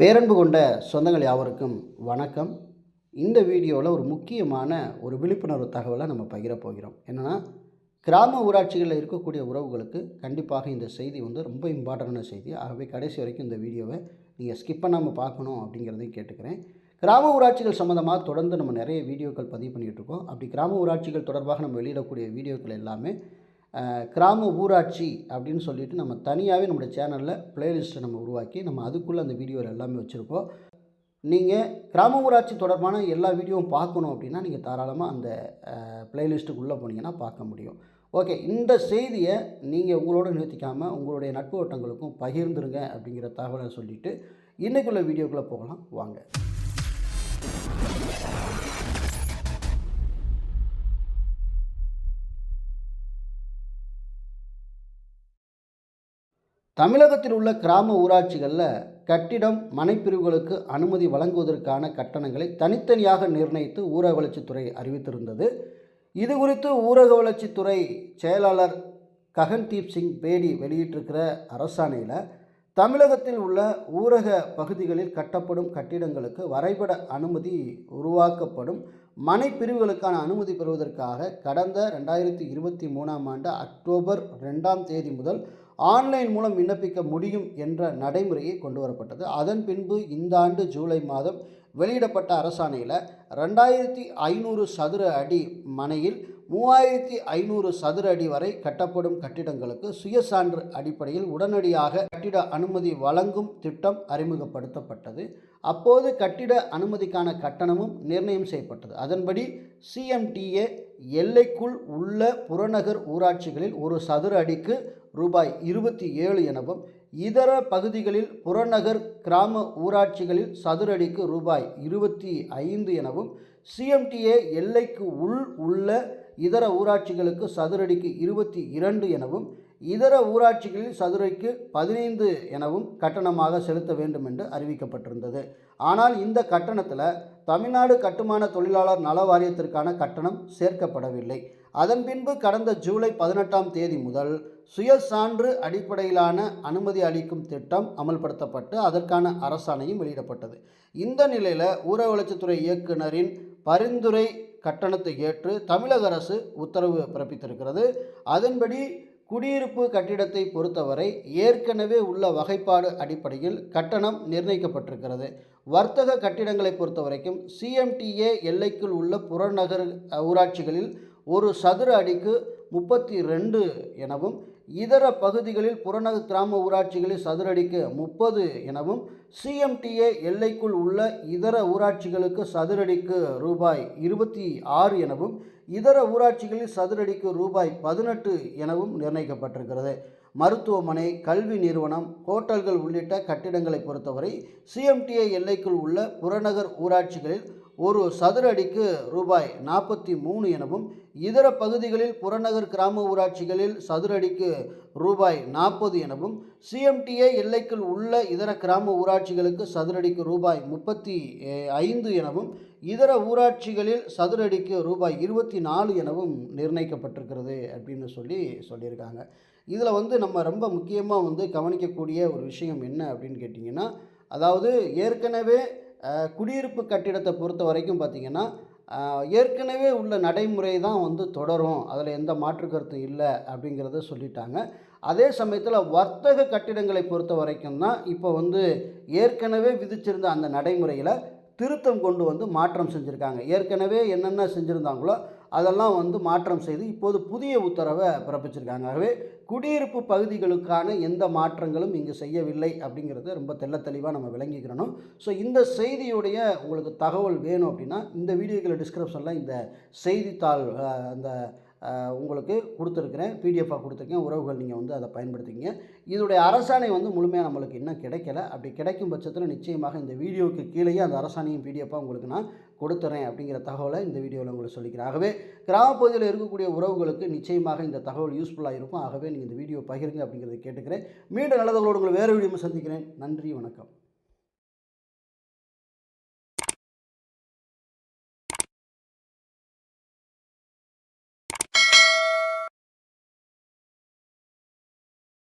பேரன்பு கொண்ட சொந்தங்கள் யாவருக்கும் வணக்கம். இந்த வீடியோவில் ஒரு முக்கியமான ஒரு விழிப்புணர்வு தகவலை நம்ம பகிர போகிறோம். என்னென்னா கிராம ஊராட்சிகளில் இருக்கக்கூடிய உறவுகளுக்கு கண்டிப்பாக இந்த செய்தி வந்து ரொம்ப இம்பார்ட்டண்டான செய்தி. ஆகவே கடைசி வரைக்கும் இந்த வீடியோவை நீங்கள் ஸ்கிப் பண்ணாமல் பார்க்கணும் அப்படிங்கிறதையும் கேட்டுக்கிறேன். கிராம ஊராட்சிகள் சம்மந்தமாக தொடர்ந்து நம்ம நிறைய வீடியோக்கள் பதிவு பண்ணிகிட்டு இருக்கோம். அப்படி கிராம ஊராட்சிகள் தொடர்பாக நம்ம வெளியிடக்கூடிய வீடியோக்கள் எல்லாமே கிராம ஊராட்சி அப்படின்னு சொல்லிட்டு நம்ம தனியாகவே நம்மளுடைய சேனலில் பிளேலிஸ்ட்டை நம்ம உருவாக்கி நம்ம அதுக்குள்ளே அந்த வீடியோவில் எல்லாமே வச்சுருக்கோம். நீங்கள் கிராம ஊராட்சி தொடர்பான எல்லா வீடியோவும் பார்க்கணும் அப்படின்னா நீங்கள் தாராளமாக அந்த பிளேலிஸ்ட்டுக்குள்ளே போனீங்கன்னா பார்க்க முடியும். ஓகே இந்த செய்தியை நீங்கள் உங்களோட நிறுத்திக்காமல் உங்களுடைய நட்பு வட்டங்களுக்கும் பகிர்ந்துருங்க அப்படிங்கிற தகவலை சொல்லிவிட்டு இன்றைக்குள்ள வீடியோக்குள்ளே போகலாம். வாங்க. தமிழகத்தில் உள்ள கிராம ஊராட்சிகளில் கட்டிடம் மனைப்பிரிவுகளுக்கு அனுமதி வழங்குவதற்கான கட்டணங்களை தனித்தனியாக நிர்ணயித்து ஊரக வளர்ச்சித்துறை அறிவித்திருந்தது. இது குறித்து ஊரக வளர்ச்சித்துறை செயலாளர் ககன்தீப் சிங் பேடி வெளியிட்டிருக்கிற அரசாணையில் தமிழகத்தில் உள்ள ஊரக பகுதிகளில் கட்டப்படும் கட்டிடங்களுக்கு வரைபட அனுமதி உருவாக்கப்படும். மனை பிரிவுகளுக்கான அனுமதி பெறுவதற்காக கடந்த ரெண்டாயிரத்தி இருபத்தி மூணாம் ஆண்டு அக்டோபர் ரெண்டாம் தேதி முதல் ஆன்லைன் மூலம் விண்ணப்பிக்க முடியும் என்ற நடைமுறையை கொண்டு வரப்பட்டது அதன் பின்பு இந்த ஆண்டு ஜூலை மாதம் வெளியிடப்பட்ட அரசாணையில் ரெண்டாயிரத்தி ஐநூறு சதுர அடி மனையில் மூவாயிரத்தி ஐநூறு சதுர அடி வரை கட்டப்படும் கட்டிடங்களுக்கு சுயசான்று அடிப்படையில் உடனடியாக கட்டிட அனுமதி வழங்கும் திட்டம் அறிமுகப்படுத்தப்பட்டது. அப்போது கட்டிட அனுமதிக்கான கட்டணமும் நிர்ணயம் செய்யப்பட்டது. அதன்படி சிஎம்டிஏ எல்லைக்குள் உள்ள புறநகர் ஊராட்சிகளில் ஒரு சதுர அடிக்கு ரூபாய் இருபத்தி ஏழு எனவும் இதர பகுதிகளில் புறநகர் கிராம ஊராட்சிகளில் சதுரடிக்கு ரூபாய் இருபத்தி ஐந்து எனவும் சிஎம்டிஏ எல்லைக்கு உள் உள்ள இதர ஊராட்சிகளுக்கு சதுரடிக்கு இருபத்தி இரண்டு எனவும் இதர ஊராட்சிகளில் சதுரைக்கு பதினைந்து எனவும் கட்டணமாக செலுத்த வேண்டும் என்று அறிவிக்கப்பட்டிருந்தது. ஆனால் இந்த கட்டணத்தில் தமிழ்நாடு கட்டுமான தொழிலாளர் நல வாரியத்திற்கான கட்டணம் சேர்க்கப்படவில்லை. அதன் பின்பு கடந்த ஜூலை பதினெட்டாம் தேதி முதல் சுய சான்று அடிப்படையிலான அனுமதி அளிக்கும் திட்டம் அமல்படுத்தப்பட்டு அதற்கான அரசாணையும் வெளியிடப்பட்டது. இந்த நிலையில் ஊரக வளர்ச்சித்துறை இயக்குனரின் பரிந்துரை கட்டணத்தை ஏற்று தமிழக அரசு உத்தரவு பிறப்பித்திருக்கிறது. அதன்படி குடியிருப்பு கட்டிடத்தை பொறுத்தவரை ஏற்கனவே உள்ள வகைப்பாடு அடிப்படையில் கட்டணம் நிர்ணயிக்கப்பட்டிருக்கிறது. வர்த்தக கட்டிடங்களை பொறுத்த வரைக்கும் சிஎம்டிஏ எல்லைக்குள் உள்ள புறநகர் ஊராட்சிகளில் ஒரு சதுர அடிக்கு முப்பத்தி ரெண்டு எனவும் இதர பகுதிகளில் புறநகர் கிராம ஊராட்சிகளில் சதுரடிக்கு முப்பது எனவும் சிஎம்டிஏ எல்லைக்குள் உள்ள இதர ஊராட்சிகளுக்கு சதுரடிக்கு ரூபாய் இருபத்தி ஆறு எனவும் இதர ஊராட்சிகளில் சதுரடிக்கு ரூபாய் பதினெட்டு எனவும் நிர்ணயிக்கப்பட்டிருக்கிறது. மருத்துவமனை கல்வி நிறுவனம் ஹோட்டல்கள் உள்ளிட்ட கட்டிடங்களை பொறுத்தவரை சிஎம்டிஏ எல்லைக்குள் உள்ள புறநகர் ஊராட்சிகளில் ஒரு சதுர அடிக்கு ரூபாய் நாற்பத்தி மூணு எனவும் இதர பகுதிகளில் புறநகர் கிராம ஊராட்சிகளில் சதுர அடிக்கு ரூபாய் நாற்பது எனவும் சிஎம்டிஏ எல்லைக்குள் உள்ள இதர கிராம ஊராட்சிகளுக்கு சதுரடிக்கு ரூபாய் முப்பத்தி ஐந்து எனவும் இதர ஊராட்சிகளில் சதுரடிக்கு ரூபாய் இருபத்தி நாலு எனவும் நிர்ணயிக்கப்பட்டிருக்கிறது அப்படின்னு சொல்லி சொல்லியிருக்காங்க. இதில் வந்து நம்ம ரொம்ப முக்கியமாக வந்து கவனிக்கக்கூடிய ஒரு விஷயம் என்ன அப்படின்னு கேட்டிங்கன்னா அதாவது ஏற்கனவே குடியிருப்பு கட்டிடத்தை பொறுத்த வரைக்கும் பார்த்திங்கன்னா ஏற்கனவே உள்ள நடைமுறை தான் வந்து தொடரும். அதில் எந்த மாற்று கருத்தும் இல்லை அப்படிங்கிறத சொல்லிட்டாங்க. அதே சமயத்தில் வர்த்தக கட்டிடங்களை பொறுத்த வரைக்கும் தான் இப்போ வந்து ஏற்கனவே விதிச்சிருந்த அந்த நடைமுறையில் திருத்தம் கொண்டு வந்து மாற்றம் செஞ்சுருக்காங்க. ஏற்கனவே என்னென்ன செஞ்சுருந்தாங்களோ அதெல்லாம் வந்து மாற்றம் செய்து இப்போது புதிய உத்தரவை பிறப்பிச்சிருக்காங்க. ஆகவே குடியிருப்பு பகுதிகளுக்கான எந்த மாற்றங்களும் இங்கு செய்யவில்லை அப்படிங்கிறது ரொம்ப தெள்ள தெளிவாக நம்ம விளங்கிக்கிறணும். ஸோ இந்த செய்தியுடைய உங்களுக்கு தகவல் வேணும் அப்படின்னா இந்த வீடியோக்களை டிஸ்கிரிப்ஷனில் இந்த செய்தித்தாள் அந்த உங்களுக்கு கொடுத்துருக்குறேன். பிடிஎஃபாக கொடுத்துருக்கேன். உறவுகள் நீங்கள் வந்து அதை பயன்படுத்திங்க இதோடைய அரசாணை வந்து முழுமையாக நம்மளுக்கு இன்னும் கிடைக்கல. அப்படி கிடைக்கும் பட்சத்தில் நிச்சயமாக இந்த வீடியோவுக்கு கீழேயே அந்த அரசாணையும் பிடிஎஃபாக உங்களுக்கு நான் கொடுத்துறேன் அப்படிங்கிற தகவலை இந்த வீடியோவில் உங்களுக்கு சொல்லிக்கிறேன். ஆகவே கிராமப்பகுதியில் இருக்கக்கூடிய உறவுகளுக்கு நிச்சயமாக இந்த தகவல் யூஸ்ஃபுல்லாக இருக்கும். ஆகவே நீங்கள் இந்த வீடியோ பகிருங்க அப்படிங்கிறத கேட்டுக்கிறேன். மீண்டும் நல்லதவங்களோடு உங்களை வேறு வீடியோ சந்திக்கிறேன். நன்றி வணக்கம்.